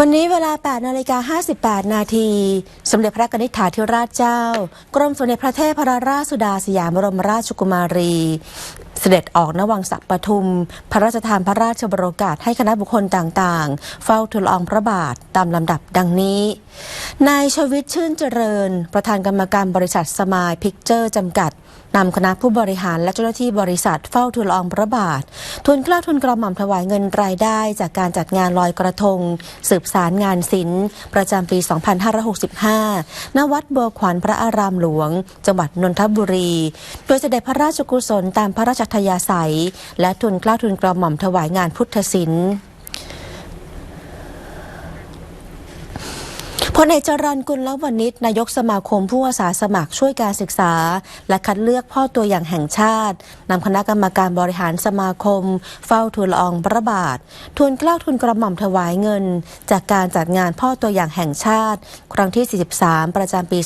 วันนี้เวลา 8 นาฬิกา 58 นาที สมเด็จพระกนิษฐาธิราชเจ้า กรมสมเด็จพระเทพรราชสุดาสยามบรมราชกุมารี เสด็จออกนวังศักปทุม พระราชทานพระราชบรโอกาสให้คณะบุคคลต่างๆ เฝ้าทูลอองพระบาทตามลำดับดังนี้ นายชวิตชื่นเจริญ ประธานกรรมการบริษัทสมายพิกเจอร์จำกัด นำคณะผู้บริหารและเจ้าหน้าที่บริษัทเฝ้าทูลอองพระบาท ทุนกล้าทุนกระหม่อมถวายเงินรายได้จากการจัดงานลอยกระทง สืบสารงานศิลป์ ประจำปี 2565 ณ วัดบัวขวัญพระอารามหลวง จังหวัดนนทบุรี โดยเสด็จพระราชกุศลตามพระราชทยาศัย และทุนกล้าทุนกระหม่อมถวายงานพุทธศิลป์ พลเอกจรันกุลลวณิชนายกสมาคมผู้อาสาสมัครช่วยการศึกษา และคัดเลือกพ่อตัวอย่างแห่งชาตินำคณะกรรมการบริหารสมาคม เฝ้าทูลละอองพระบาททุนเกล้าทุนกระหม่อมถวายเงิน จากการจัดงานพ่อตัวอย่างแห่งชาติ ครั้งที่ 43 ประจำปี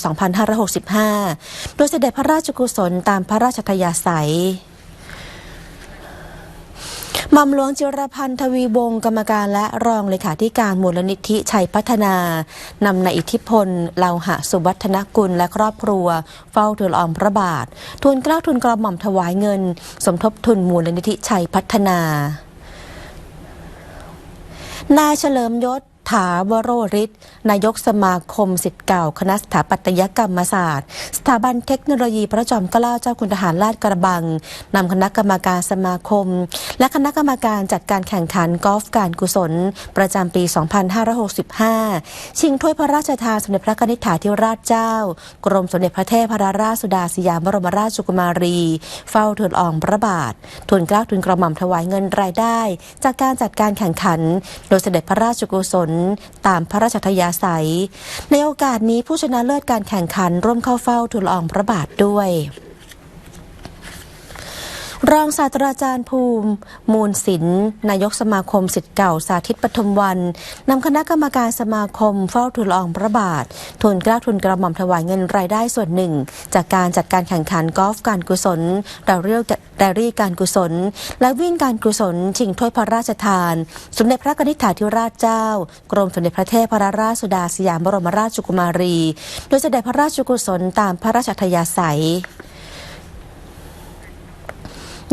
2565 โดยเสด็จพระราชกุศลตามพระราชทยาศัย หม่อมหลวงจิรพันธ์ทวีวงศ์กรรมการและรองเลขาธิการมูลนิธิชัยพัฒนานำในายอิทธิพลเลาหะสุวัฒนกุลและครอบครัว เฝ้าทูลออมพระบาททูลเกล้าทุนกระหม่อมถวายเงิน สมทบทุนมูลนิธิชัยพัฒนานายเฉลิมยศ ถาวโรริศนายกสมาคมสิทธิ์เก่า คณะสถาปัตยกรรมศาสตร์ สถาบันเทคโนโลยีพระจอมเกล้าเจ้าคุณทหารลาดกระบังนำคณะกรรมการสมาคม และคณะกรรมการจัดการแข่งขันกอล์ฟการกุศล ประจำปี 2565 ชิงถ้วยพระราชทานสมเด็จพระนิษฐาธิราชเจ้า กรมสมเด็จพระเทพรราชสุดาสยามบรมราชกุมารี เฝ้าทูลอองพระบาททุนเกล้าทุนกระหม่อมถวายเงินรายได้ จากการจัดการแข่งขัน โดยเสด็จพระราชกุศลตามพระราชทยาศัย ในโอกาสนี้ผู้ชนะเลิศการแข่งขันร่วมเข้าเฝ้าทูลละอองพระบาทด้วย รองศาสตราจารย์ภูมิ มูลศิลป์นายกสมาคมสิทธิ์เก่าสาธิตปทุมวันนำคณะกรรมการสมาคมเฝ้าทูลอองพระบาททุนกล้าทุนกระหม่อมถวายเงินรายได้ส่วนหนึ่ง จากการจัดการแข่งขันกอล์ฟการกุศลเราเรียกแรรี่การกุศล และวิ่งการกุศล ชิงถ้วยพระราชทาน สมเด็จพระนิษฐาธิราชเจ้า กรมสมเด็จพระเทพพระราชสุดาสยามบรมราชกุมารี โดยเสด็จพระราชกุศลตามพระราชทยาศัย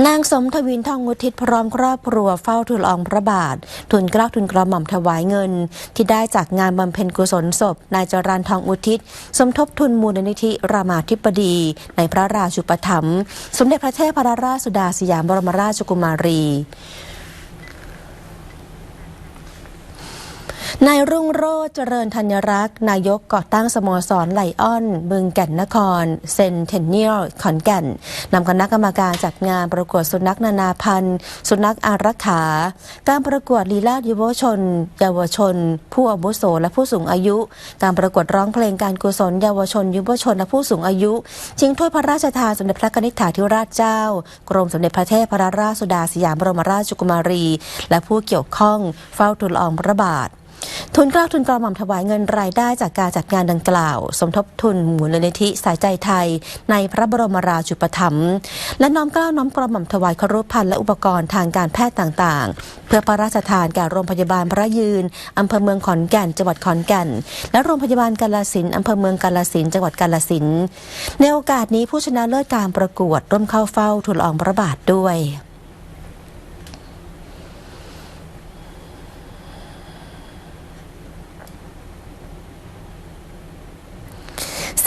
นางสมทวินทองอุทิศพร้อมครอบครัวเฝ้าทูลองพระบาท ทุนกล้าทุนกระหม่อมถวายเงิน ที่ได้จากงานบำเพ็ญกุศลศพ นายจรันทองอุทิศ สมทบทุนมูลนิธิรามาธิบดี ในพระราชุปถัมภ์สมเด็จพระเทพรราชสุดาสยามบรมราชกุมารี นายรุ่งโรจน์เจริญธัญรักษ์ นายกก่อตั้งสโมสรไหลอ้อนบึงแก่นนคร เซนเทนเนียลขอนแก่นนำคณะกรรมการจัดงานประกวดสุนัขนานาพันธุ์ สุนัขอารักขา การประกวดลีลาศยุวชน เยาวชน ผู้อาวุโสและผู้สูงอายุ การประกวดร้องเพลงการกุศลเยาวชนยุวชนและผู้สูงอายุชิงถ้วยพระราชทานสมเด็จพระนิษฐาธิราชเจ้า กรมสมเด็จพระเทพรราชสุดาสยามบรมราชกุมารี และผู้เกี่ยวข้องเฝ้าทูลอองพระบาท ทุนเกล้าทุนกระหม่อมถวายเงินรายได้จากการจัดงานดังกล่าว สมทบทุนมูลนิธิสายใจไทย ในพระบรมราชูปถัมภ์และน้อมเกล้าน้อมกระหม่อมถวายครุภัณฑ์และอุปกรณ์ทางการแพทย์ต่างๆ เพื่อพระราชทานแก่โรงพยาบาลพระยืนอำเภอเมืองขอนแก่นจังหวัดขอนแก่น และโรงพยาบาลกาลสินอำเภอเมืองกาลสินจังหวัดกาลสินในโอกาสนี้ผู้ชนะเลิศการประกวดร่วมเข้าเฝ้าทูลอองพระบาทด้วย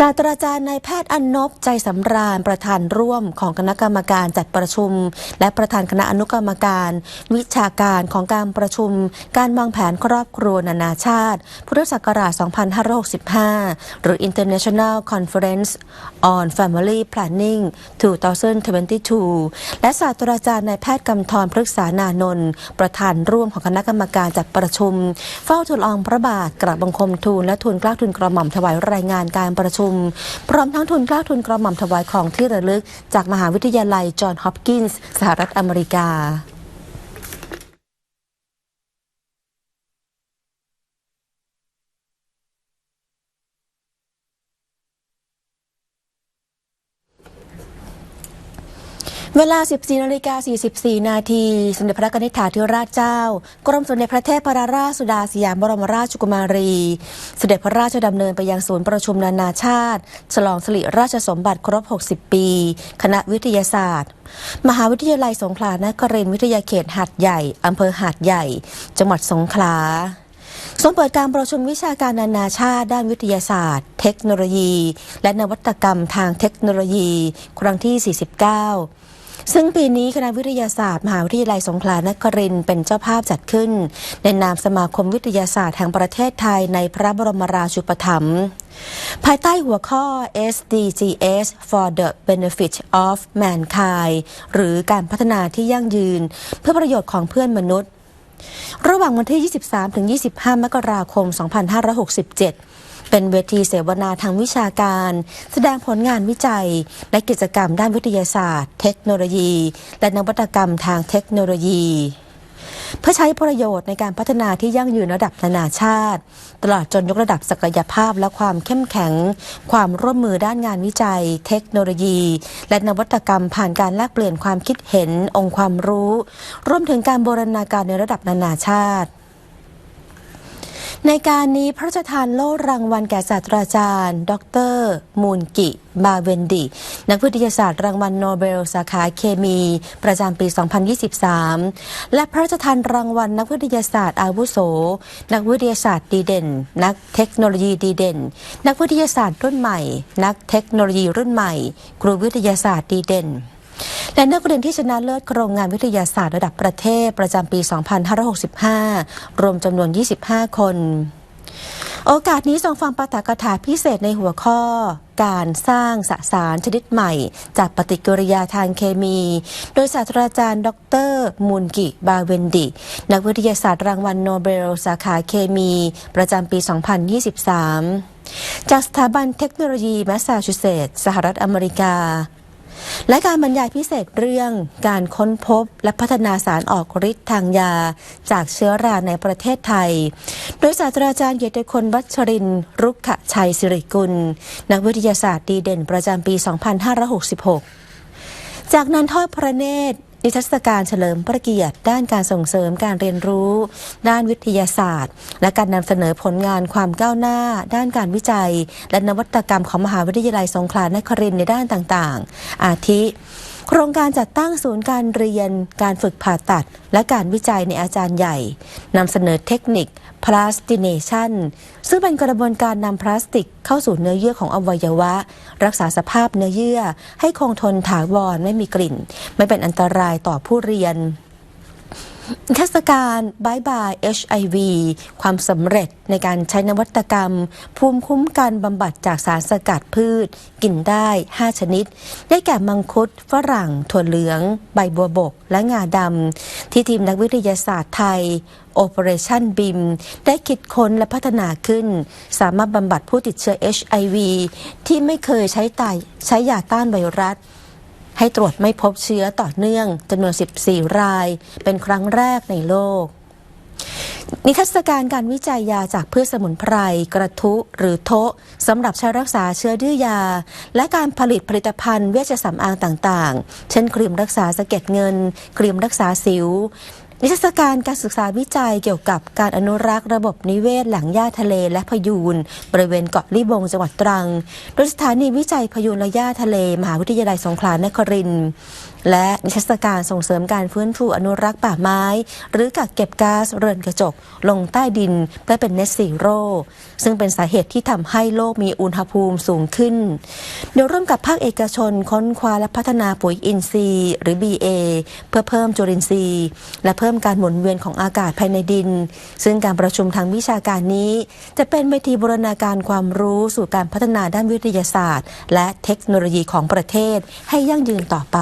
ศาสตราจารย์นายแพทย์อนนบใจสำราญประธานร่วมของคณะกรรมการจัดประชุม และประธานคณะอนุกรรมการ วิชาการของการประชุม การวางแผนครอบครัวนานาชาติ พุทธศักราช 2565 หรือ International Conference on Family Planning 2022 และศาสตราจารย์นายแพทย์กำธรพฤกษานานนท์ประธานร่วมของคณะกรรมการจัดประชุม เฝ้าทูลอองพระบาทกราบบังคมทูลและทูลกล้าทูลกระหม่อมถวายรายงานการประชุมพร้อมทั้งทุนเกล้าทุนกระหม่อมถวายของที่ระลึก จากมหาวิทยาลัยจอห์นฮอปกินส์สหรัฐอเมริกา เวลา 14นาฬิกา44 นาที สมเด็จพระนิษฐาธิราชเจ้า กรมสมเด็จพระเทพรราชสุดาสยามบรมราชกุมารี เสด็จพระราชดำเนินไปยังศูนย์ประชุมนานาชาติ ฉลองสิริราชสมบัติครบ 60 ปี คณะวิทยาศาสตร์ มหาวิทยาลัยสงขลานครินทร์วิทยาเขตหาดใหญ่ อำเภอหาดใหญ่ จังหวัดสงขลาทรงเปิดการประชุมวิชาการนานาชาติด้านวิทยาศาสตร์ เทคโนโลยี และนวัตกรรมทางเทคโนโลยี ครั้งที่ 49 ซึ่งปีนี้คณะวิทยาศาสตร์ มหาวิทยาลัยสงขลานครินเป็นเจ้าภาพจัดขึ้น ในนามสมาคมวิทยาศาสตร์แห่งประเทศไทยในพระบรมราชูปถัมภ์ภายใต้หัวข้อ SDGs for the benefit of mankind หรือการพัฒนาที่ยั่งยืน เพื่อประโยชน์ของเพื่อนมนุษย์ ระหว่างวันที่ 23ถึง25 มกราคม 2567 เป็นเวทีเสวนาทางวิชาการ แสดงผลงานวิจัย และกิจกรรมด้านวิทยาศาสตร์ เทคโนโลยี และนวัตกรรมทางเทคโนโลยีเพื่อใช้ประโยชน์ในการพัฒนาที่ยั่งยืนระดับนานาชาติ ตลอดจนยกระดับศักยภาพและความเข้มแข็ง ความร่วมมือด้านงานวิจัย เทคโนโลยี และนวัตกรรมผ่านการแลกเปลี่ยนความคิดเห็น องค์ความรู้ รวมถึงการบูรณาการในระดับนานาชาติ ในการนี้พระราชทานโล่รางวัลแก่ศาสตราจารย์ ดร มูลกิ บาเวนดิ นักวิทยาศาสตร์รางวัลโนเบลสาขาเคมี ประจำปี 2023 และพระราชทานรางวัลนักวิทยาศาสตร์อาวุโส นักวิทยาศาสตร์ดีเด่น นักเทคโนโลยีดีเด่น นักวิทยาศาสตร์รุ่นใหม่ นักเทคโนโลยีรุ่นใหม่ ครูวิทยาศาสตร์ดีเด่น และนักเรียนที่ชนะเลิศโครงงานวิทยาศาสตร์ระดับประเทศประจำปี 2565 รวมจำนวน 25 คน โอกาสนี้ทรงฟังปาฐกถาพิเศษในหัวข้อ การสร้างสสารชนิดใหม่ จากปฏิกิริยาทางเคมี โดยศาสตราจารย์ ดร มูลกิ บาเวนดิ นักวิทยาศาสตร์รางวัลโนเบลสาขาเคมี ประจำปี 2023 จากสถาบันเทคโนโลยีแมสซาชูเซตส์สหรัฐอเมริกา และการบรรยายพิเศษเรื่องการค้นพบและพัฒนาสารออกฤทธิ์ทางยา จากเชื้อราในประเทศไทย โดยศาสตราจารย์เยติคนวัชรินรุกขชัยสิริกุล นักวิทยาศาสตร์ดีเด่นประจำปี 2566 จากนั้นทอดพระเนตร นิทรรศการเฉลิมพระเกียรติ ด้านการส่งเสริมการเรียนรู้ ด้านวิทยาศาสตร์ และการนำเสนอผลงานความก้าวหน้า ด้านการวิจัย และนวัตกรรมของมหาวิทยาลัยสงขลานครินทร์ในด้านต่างๆ อาทิ โครงการจัดตั้งศูนย์การเรียน การฝึกผ่าตัด และการวิจัยในอาจารย์ใหญ่นำเสนอเทคนิค plastination ซึ่งเป็นกระบวนการนำพลาสติกเข้าสู่เนื้อเยื่อของอวัยวะ รักษาสภาพเนื้อเยื่อ ให้คงทนถาวรไม่มีกลิ่น ไม่เป็นอันตรายต่อผู้เรียน เทศกาลบายบาย HIV ความสำเร็จในการใช้นวัตกรรม ภูมิคุ้มกันบำบัดจากสารสกัดพืช กินได้ 5 ชนิด ได้แก่มังคุด ฝรั่ง ถั่วเหลือง ใบบัวบก และงาดำ ที่ทีมนักวิทยาศาสตร์ไทย Operation BIM ได้คิดค้นและพัฒนาขึ้น สามารถบำบัดผู้ติดเชื้อ HIV ที่ไม่เคยใช้ตายใช้ยาต้านไวรัส ให้ตรวจไม่พบเชื้อต่อเนื่องจำนวน 14 ราย เป็นครั้งแรกในโลก นิทรรศการการวิจัยยาจากพืชสมุนไพร กระทุหรือโทะสำหรับใช้รักษาเชื้อดื้อยา และการผลิตผลิตภัณฑ์เวชสำอางต่างๆ เช่นครีมรักษาสะเก็ดเงิน ครีมรักษาสิว นิทรรศการการศึกษาวิจัยเกี่ยวกับการอนุรักษ์ระบบนิเวศ หลังหญ้าทะเลและพยูนบริเวณเกาะลิบงจังหวัดตรัง โดยสถานีวิจัยพยูนและหญ้าทะเล มหาวิทยาลัยสงขลานครินทร์และนิทรรศการส่งเสริมการฟื้นฟูอนุรักษ์ป่าไม้ หรือกักเก็บก๊าซเรือนกระจก ลงใต้ดินเพื่อเป็นเนสซีโร่ซึ่งเป็นสาเหตุที่ทำให้โลกมีอุณหภูมิสูงขึ้น โดยร่วมกับภาคเอกชนค้นคว้าและพัฒนาปุ๋ยอินทรีย์ หรือ BA เพื่อเพิ่มจุลินทรีย์ และเพิ่มการหมุนเวียนของอากาศภายในดิน ซึ่งการประชุมทางวิชาการนี้ จะเป็นเวทีบูรณาการความรู้สู่การพัฒนาด้านวิทยาศาสตร์ และเทคโนโลยีของประเทศให้ยั่งยืนต่อไป